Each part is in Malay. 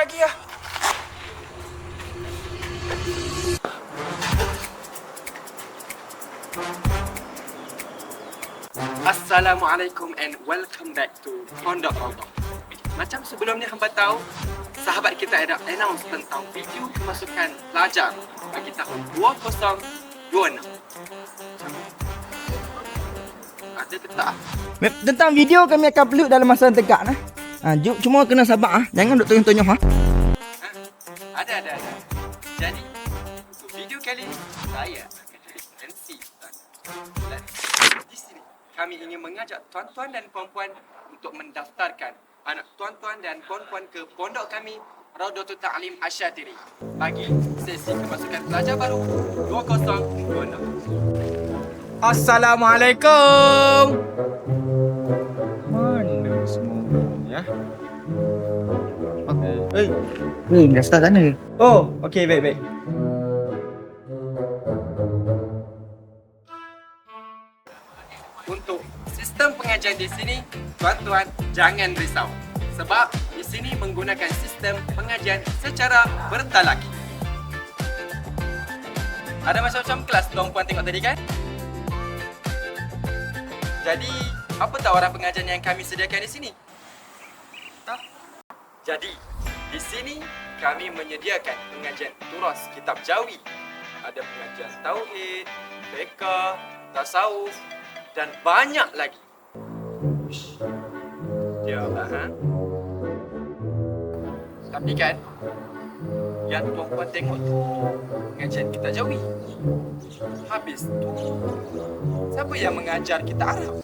buat lagi lah. Assalamualaikum and welcome back to Pondok Rodoh. Macam sebelum ni hamba tahu, sahabat kita ada announce tentang video kemasukan pelajar bagi tahun 2026. Ada ke tak? Tentang video kami akan upload dalam masa yang dekat nah. Ha, cuma kena sabar ah. Jangan duk tonyong-tonyong ha. Ha? Ada, ada, ada. Jadi, untuk video kali ini, saya akan jadi MC. Dan di sini, kami ingin mengajak tuan-tuan dan puan-puan untuk mendaftarkan anak tuan-tuan dan puan-puan ke pondok kami, Raudatul Ta'lim Asyatiri. Bagi sesi kemasukan pelajar baru 2026. Assalamualaikum. Ni dah start sana. Oh, okey baik baik. Untuk sistem pengajian di sini, tuan-tuan jangan risau. Sebab di sini menggunakan sistem pengajian secara bertalaki. Ada macam-macam kelas tuan-puan tengok tadi kan? Jadi, apa tak orang pengajian yang kami sediakan di sini? Tak? Jadi, di sini kami menyediakan pengajian turas kitab Jawi. Ada pengajian tauhid, fiqh, tasawuf dan banyak lagi. Ya, ha? Tapi kan, yang tuan-puan tengok tu pengajian kita Jawi. Habis tu, siapa yang mengajar kita Arab?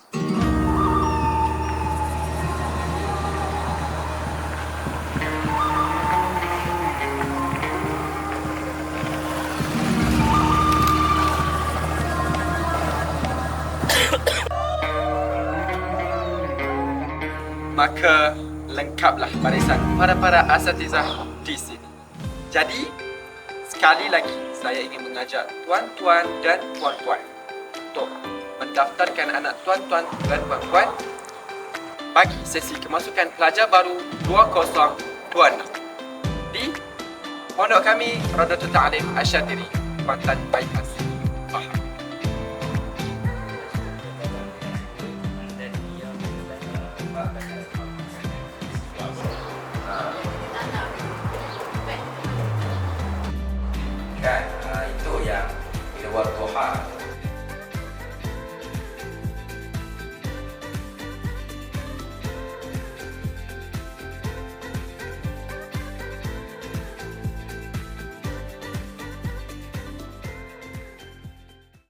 Maka lengkaplah barisan para-para asatizah di sini. Jadi, sekali lagi saya ingin mengajak tuan-tuan dan puan-puan untuk mendaftarkan anak tuan-tuan dan puan-puan bagi sesi kemasukan pelajar baru 2026 di pondok kami Radatul Ta'lim Asyadiri Kuantan Bypass. what to hide。